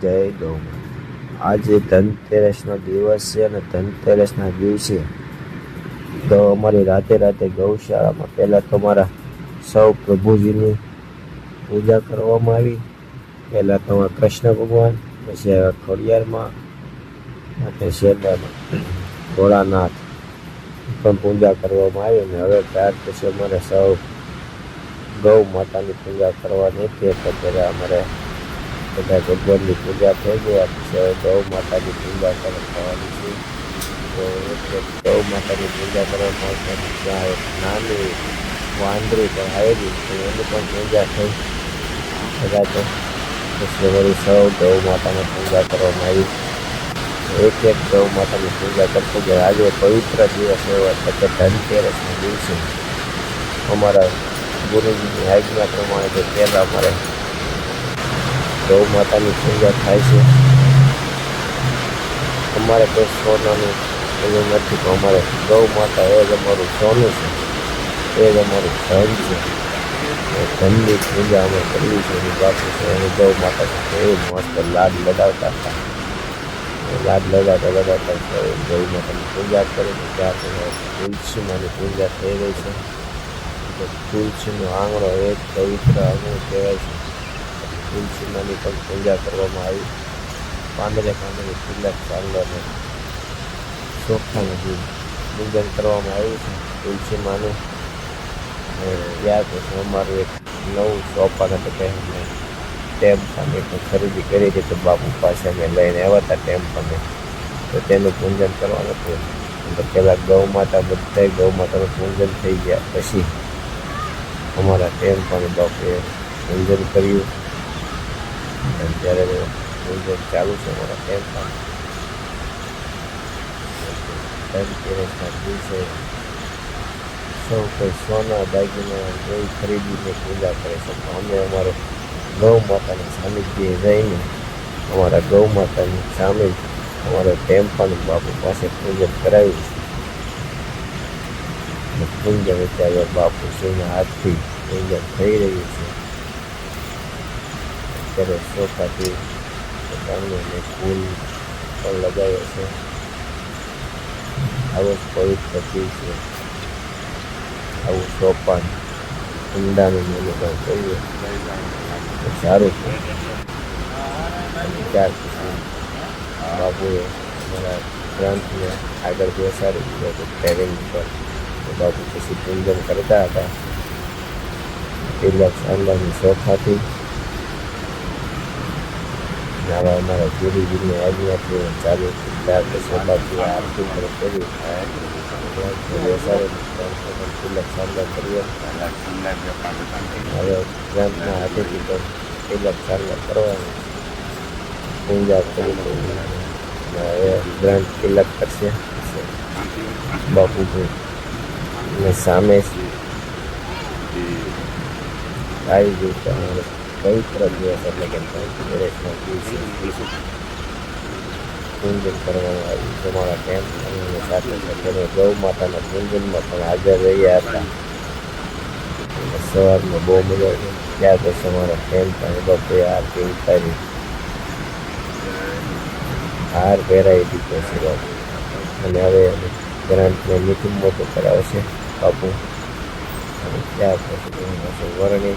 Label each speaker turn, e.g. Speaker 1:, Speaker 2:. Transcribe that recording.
Speaker 1: જય ગૌ આજે ધનતેરસનો દિવસ છે અને ધનતેરસના દિવસે તો અમારી રાતે રાતે ગૌશાળામાં પહેલાં તો અમારા સૌ પ્રભુજીની પૂજા કરવામાં આવી. પહેલાં તો કૃષ્ણ ભગવાન, પછી ખોડિયારમાં અને શેરડામાં ભોળાનાથ પણ પૂજા કરવામાં આવી અને હવે ત્યાર પછી અમારે સૌ ગૌ માતાની પૂજા કરવાની હતી. એટલે ત્યારે અમારે બધા ભગવાનની પૂજા થઈ ગઈ. આપણે ગૌ માતાની પૂજા કરવા થવાની છે. તો એટલે ગૌ માતાની પૂજા કરવામાં માટે ત્યાં એક નાની વાંદરી પણ આવેલી તો એની પણ પૂજા થઈ. બધા તો પછી વળી સૌ ગૌ માતાની પૂજા કરવામાં આવી. એક એક ગૌ માતાની પૂજા કરતો કે આજે પવિત્ર દિવસ એવો એટલે કે ધનતેરસના દિવસે અમારા ગુરુજીની આજ્ઞા પ્રમાણે જે પહેલાં અમારે ગૌ માતાની પૂજા થાય છે. અમારે કોઈ સોનાનું એવું નથી, પણ અમારે ગૌ માતા એ જ અમારું સોનું છે. એ જ અમારું ધન છે. ધનની પૂજા અમે કરવી છે એની બાકી છે અને ગૌ માતા એ મસ્ત લાડ લગાવતા હતા. લાડ લગાવતા લગાવતા ગૌ માતાની પૂજા કરી ત્યાં તુલસી પૂજા થઈ રહી છે. તુલસીનો આંગણો એક પવિત્ર આંગણો કહેવાય છે. તુલસી માની પણ પૂજા કરવામાં આવી. પાંદડે પાંદડે તિલક ચાંદોને ચોખ્ખાનું પૂજન કરવામાં આવ્યું છે. તુલસી માનું અને ત્યાર અમારું એક નવું સોપાન હતું કે અમે ટેમ્પાની પણ ખરીદી કરી હતી તો બાપુ પાસે અમે લઈને આવ્યા હતા ટેમ્પાને તો તેનું પૂજન કરવાનું હતું. તો પહેલાં ગૌ માતા બધાય ગૌ માતાનું પૂજન થઈ ગયા. પછી અમારા ટેમ્પાની બાપુએ પૂજન કર્યું. અને ત્યારે પૂજન ચાલુ છે અમારા ટેમ્પા ધનતેરસના દિવસે સૌ કોઈ સોના દાગીના કોઈ ખરીદીને પૂજા કરે છે. અમે અમારે ગૌ માતાની સાનિધ્યે રહીને અમારા ગૌ માતાની સામે અમારે અમારા ટેમ્પાનું બાપુ પાસે પૂજન કરાવ્યું છે. પૂજન અત્યારે બાપુ શ્રીના હાથથી પૂજન થઈ રહ્યું છે. અત્યારે ચોખાથી પોતાનું ફૂલ પણ લગાવ્યો છે. આવો જ પવિત્ર છે. આવું સોપાન ઊંડાનું મેલું કહીએ સારું છે. અને ત્યાર પછી બાપુએ અમારા ગ્રંથને આગળ બેસાડી દીધો હતો ટ્રેનિંગ પર તો બાપુ પછી પૂજન કરતા હતા. કેટલાક શાનદારની શોખ અને આવા અમારા ગુરુજીની આજ્ઞાથી ચાલુ પછી બાપુએ આરતી પણ કરી તિલક શાનદાર કરીએ. હવે ગ્રંથના હાથેથી તો તિલક શાનદાર કરવાની. પૂજા કરી હવે ગ્રંથ તિલક કરશે. બાપુજી અને સામે આવી ગયું પવિત્ર દિવસ એટલે કે દિવસે પૂજન કરવામાં આવ્યું ટેમ અને સાથે સાથે ગૌ માતાના પૂજનમાં પણ હાજર રહ્યા હતા સવારમાં બહુ મજા ત્યાર પછી અમારા ટેમ અને બાપુએ આરતી ઉતારી હાર પહેરાવી દીધો છે અને હવે ગ્રાન્ટને મીટિંગ મોટું કરાવશે બાપુ ત્યાર પછી વરણી